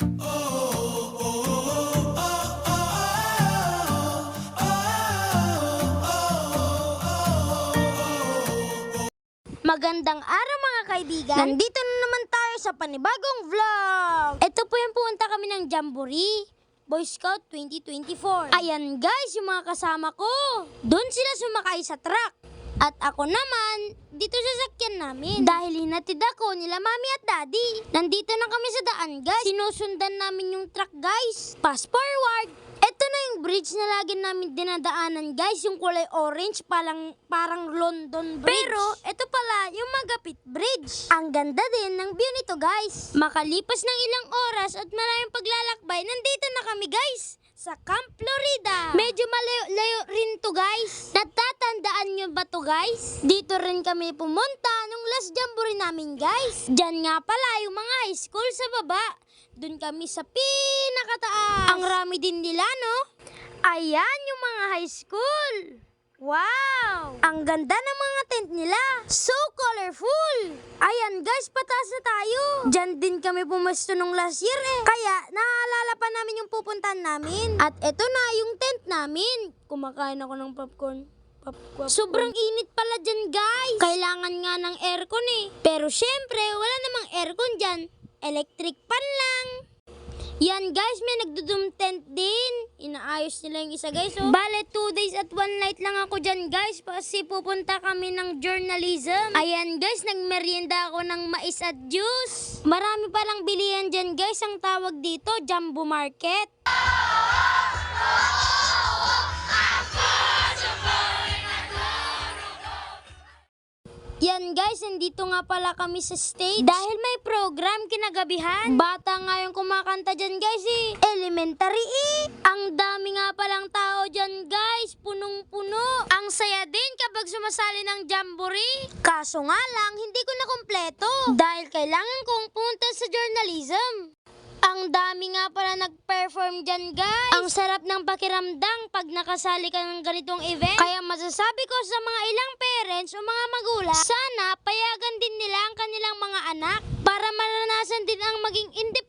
Magandang araw mga kaibigan. Nandito na naman tayo sa panibagong vlog. Ito po yung pumunta kami ng Jamboree. Boy Scout 2024. Ayan guys, yung mga kasama ko. Doon sila sumakay sa truck. At ako naman, dito sa sakyan namin. Dahil hinatid ako nila mami at daddy. Nandito na kami sa daan guys. Sinusundan namin yung truck guys. Fast forward. Ito na yung bridge na lagi namin dinadaanan guys. Yung kulay orange parang, parang London Bridge. Pero ito pala yung Magapit Bridge. Ang ganda din ng view nito guys. Makalipas ng ilang oras at maraming paglalakbay, nandito na kami guys sa Camp Florida. Medyo malayo-layo rin to guys. Natatandaan nyo ba to guys? Dito rin kami pumunta nung last jamboree namin guys. Diyan nga pala yung mga high school sa baba. Doon kami sa pinakataas. Ang rami din nila no? Ayan yung mga high school. Wow! Ang ganda ng mga tent nila. So colorful. Ayan guys, pataas na tayo. Diyan din kami pumesto nung last year eh. Kaya naalala pa namin yung pupuntahan namin. At eto na yung tent namin. Kumakain ako ng popcorn. Popcorn. Sobrang init pala dyan guys. Kailangan nga ng aircon eh. Pero syempre, wala namang aircon dyan. Electric pan lang. Yan guys, may nagdudum tent din. Inaayos nila yung isa guys. Oh. Bale, two days at one night lang ako dyan guys. Kasi pupunta kami ng journalism. Ayan guys, nagmerienda ako ng mais at juice. Marami palang bilihan dyan guys. Ang tawag dito, Jumbo Market. Yan guys, nandito nga pala kami sa stage. Dahil may program kinagabihan. Bata nga yung kumakanta dyan guys eh. Elementary eh. Ang dami nga palang tao dyan guys. Punong-puno. Ang saya din kapag sumasali ng jamboree. Kaso nga lang, hindi ko na kompleto. Dahil kailangan kong pumunta sa journalism. Dami nga pala nag-perform dyan, guys. Ang sarap ng pakiramdam pag nakasali ka ng ganitong event. Kaya masasabi ko sa mga ilang parents o mga magulang, sana payagan din nila ang kanilang mga anak para maranasan din ang maging independent.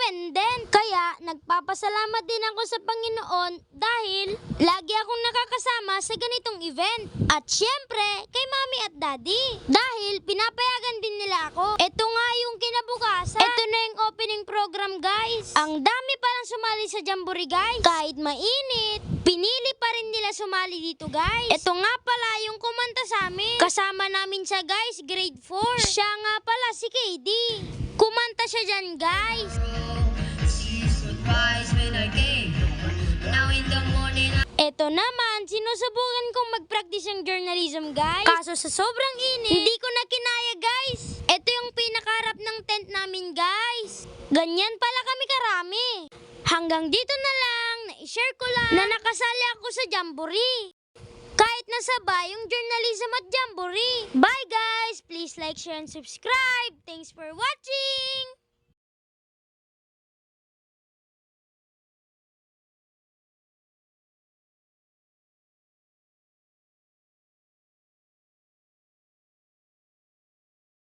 Nagpapasalamat din ako sa Panginoon dahil lagi akong nakakasama sa ganitong event. At syempre, kay mami at daddy. Dahil pinapayagan din nila ako. Ito nga yung kinabukasan. Ito na yung opening program, guys. Ang dami palang sumali sa Jamboree, guys. Kahit mainit, pinili pa rin nila sumali dito, guys. Ito nga pala yung kumanta sa amin. Kasama namin siya, guys, grade 4. Siya nga pala si KD. Kumanta siya dyan, guys. Ito naman, sinusubukan kong mag-practice ng journalism, guys. Kaso sa sobrang init, hindi ko na kinaya, guys. Ito yung pinakarap ng tent namin, guys. Ganyan pala kami karami. Hanggang dito na lang, na-share ko lang na nakasali ako sa Jamboree. Kahit nasabay yung journalism at Jamboree. Bye guys! Please like, share, and subscribe. Thanks for watching!